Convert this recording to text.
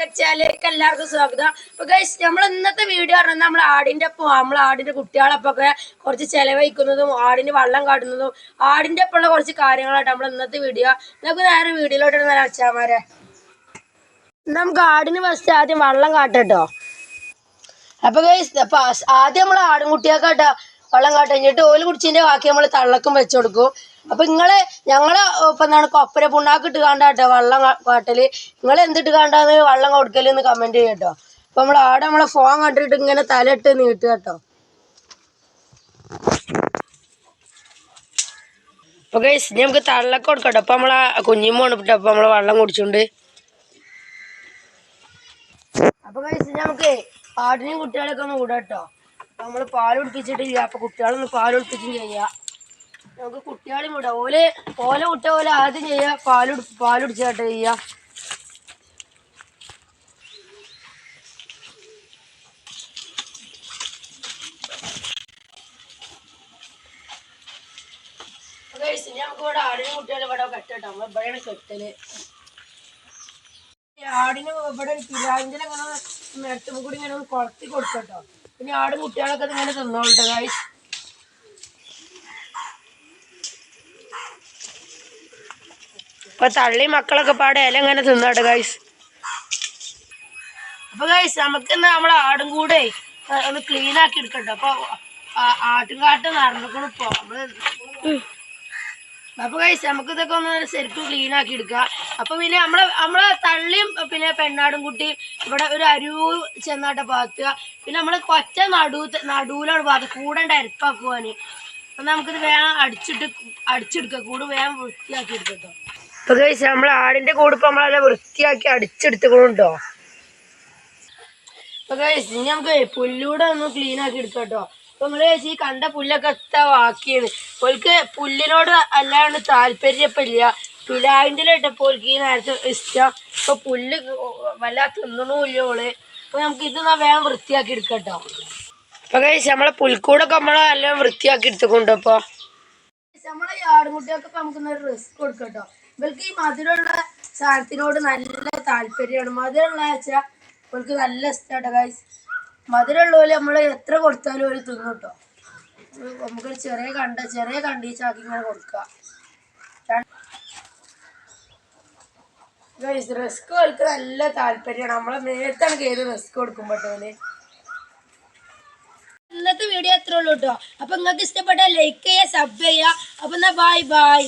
Tech ചാനലിലേക്ക് എല്ലാവർക്കും സ്വാഗതം. അപ്പൊ ഗൈസ് നമ്മൾ ഇന്നത്തെ വീഡിയോ പറഞ്ഞാൽ നമ്മൾ ആടിന്റെ ഒപ്പം നമ്മൾ ആടിന്റെ കുട്ടികളൊപ്പം ഒക്കെ കുറച്ച് ചെലവഴിക്കുന്നതും ആടിന് വള്ളം കാട്ടുന്നതും ആടിന്റെ ഒപ്പമുള്ള കുറച്ച് കാര്യങ്ങളായിട്ട് നമ്മൾ ഇന്നത്തെ വീഡിയോ നമുക്ക് നേരെ വീഡിയോയിലോട്ട് നല്ല അച്ഛാമാരെ. നമുക്ക് ആടിന് ഫസ്റ്റ് ആദ്യം വള്ളം കാട്ടട്ടോ അപ്പൊ ഗൈസ് അപ്പൊ ആദ്യം നമ്മൾ ആടും കുട്ടിയൊക്കെ വള്ളം കാട്ടും കഴിഞ്ഞിട്ട് ഓൽ കുടിച്ചിന്റെ ബാക്കി നമ്മൾ തള്ളക്കും വെച്ചു കൊടുക്കും. അപ്പൊ നിങ്ങൾ ഞങ്ങൾ ഇപ്പൊ എന്താണ് കൊപ്പര പുണ്ണാക്ക് ഇട്ട് കാണ്ടാട്ടോ വെള്ളം കാട്ടൽ. നിങ്ങൾ എന്തിട്ട് കാണ്ടാന്ന് വെള്ളം കൊടുക്കൽ എന്ന് കമന്റ് ചെയ്യട്ടോ. അപ്പൊ നമ്മൾ ആടെ നമ്മളെ ഫോൺ കണ്ടിട്ട് ഇങ്ങനെ തലയിട്ട് നീട്ടുക കേട്ടോ. അപ്പൊ ഗൈസ് ഇനി നമുക്ക് തള്ളൊക്കെ കൊടുക്കട്ടോ. അപ്പൊ നമ്മളെ കുഞ്ഞിമോണ് ഇട്ടോ അപ്പൊ നമ്മൾ വെള്ളം കുടിച്ചോണ്ട്. അപ്പൊ ഇനി നമുക്ക് ആടിനെയും കുട്ടികളെയൊക്കെ ഒന്ന് അപ്പൊ നമ്മൾ പാൽ കുടിപ്പിച്ചിട്ടില്ല അപ്പൊ കുട്ടികളൊന്ന് പാൽ കുടിപ്പിച്ചും ചെയ്യാം. നമുക്ക് കുട്ടികളെയും വിടാം. ഓൽ ഓല വിട്ട പോലെ ആദ്യം ചെയ്യാ പാൽ കുടി- പാൽ കുടിച്ചാട്ടോ ചെയ്യാ. ആടിനും ഇവിടെ കെട്ടട്ടോ. നമ്മൾ ഇവിടെയാണ് കെട്ടൽ. ആടിന് ഇവിടെ പിരാഞ്ചിനെ ഇങ്ങനെ മെത്തുമ്പോ കൂടി ഇങ്ങനെ കുളത്തി കൊടുക്കട്ടോ. പിന്നെ ആടും കുട്ടികളൊക്കെ ഇങ്ങനെ തിന്നോളട്ടെ ഗായ്സ് ഇപ്പൊ തള്ളി മക്കളൊക്കെ പാടെ ഇല ഇങ്ങനെ തിന്നാട്ട് ഗൈസ് അപ്പൊ ഗൈസ് നമുക്ക് എന്നാ നമ്മളെ ആടും കൂടെ ഒന്ന് ക്ലീൻ ആക്കി എടുക്കണ്ട? അപ്പൊ ആട്ടുംകാട്ട് നടന്നിക്കണം ഇപ്പൊ നമ്മൾ അപ്പൊ ഗൈസ് നമുക്ക് ഇതൊക്കെ ഒന്ന് ശരിക്കും ക്ലീൻ ആക്കി എടുക്കാം. അപ്പൊ പിന്നെ നമ്മളെ നമ്മളെ തള്ളിയും പിന്നെ പെണ്ണാടും കുട്ടി ഇവിടെ ഒരു അരുവ് ചെന്നാട്ട പാത്തുക പിന്നെ നമ്മൾ കൊച്ച നടു നടുവിലാണ് പാത്ത് കൂടെ അരപ്പാക്കുവാന്. അപ്പൊ നമുക്കിത് വേഗം അടിച്ചിട്ട് അടിച്ചെടുക്കാം. കൂട് വേഗം വൃത്തിയാക്കി എടുക്കട്ടോ അപ്പൊ കഴിച്ച നമ്മളെ ആടിന്റെ കൂട് ഇപ്പൊ നമ്മളെ വൃത്തിയാക്കി അടിച്ചെടുത്തുകൊണ്ടോ അപ്പൊ കഴിച്ച് ഇനി നമുക്ക് പുല്ലൂടെ ഒന്ന് ക്ലീൻ ആക്കി എടുക്കാട്ടോ. കേട്ടോ അപ്പൊ നമ്മൾ ഈ കണ്ട പുല്ലൊക്കെ എത്താ വാക്കിയത് ഓൾക്ക് പുല്ലിനോട് അല്ലാണ്ട് താല്പര്യപ്പില്ല പിലാവിന്റെ ഇട്ടപ്പോൾ ഈ നേരത്തെ ഇഷ്ടം. ഇപ്പൊ പുല്ല് വല്ല തിന്നണമില്ല ഓൾ. അപ്പൊ നമുക്ക് ഇത് വേഗം വൃത്തിയാക്കി എടുക്കട്ടോ. കേട്ടോ അപ്പൊ കഴിച്ച് നമ്മളെ പുൽക്കൂടൊക്കെ നമ്മളെ എല്ലാം വൃത്തിയാക്കി എടുത്തുകൊണ്ടോ അപ്പൊ നമ്മളെ ഈ ആടുകുട്ടികൾക്ക് നമുക്ക് റിസ്ക് കൊടുക്കാം കേട്ടോ ഇവർക്ക് ഈ മധുരമുള്ള സാധനത്തിനോട് നല്ല താല്പര്യമാണ്. മധുരമുള്ള വെച്ചാൽ ഇവർക്ക് നല്ല ഇഷ്ടമാണ് ഗൈസ് മധുരമുള്ളവര് നമ്മൾ എത്ര കൊടുത്താലും ഒരു തിന്നു കേട്ടോ നമുക്ക് ചെറിയ കണ്ട ചെറിയ കണ്ടീച്ചാക്കി ഇങ്ങനെ കൊടുക്കുക ഗൈസ് റിസ്ക് അവർക്ക് നല്ല താല്പര്യമാണ്. നമ്മളെ നേരത്താണ് കയറി റിസ്ക് കൊടുക്കുമ്പോട്ടോൽ ഇന്നത്തെ വീഡിയോ അത്രേ ഉള്ളൂ കേട്ടോ അപ്പൊ നിങ്ങൾക്ക് ഇഷ്ടപ്പെട്ട ലൈക്ക് ചെയ്യുക സബ് ചെയ്യുക. അപ്പൊ എന്നാ ബൈ ബൈ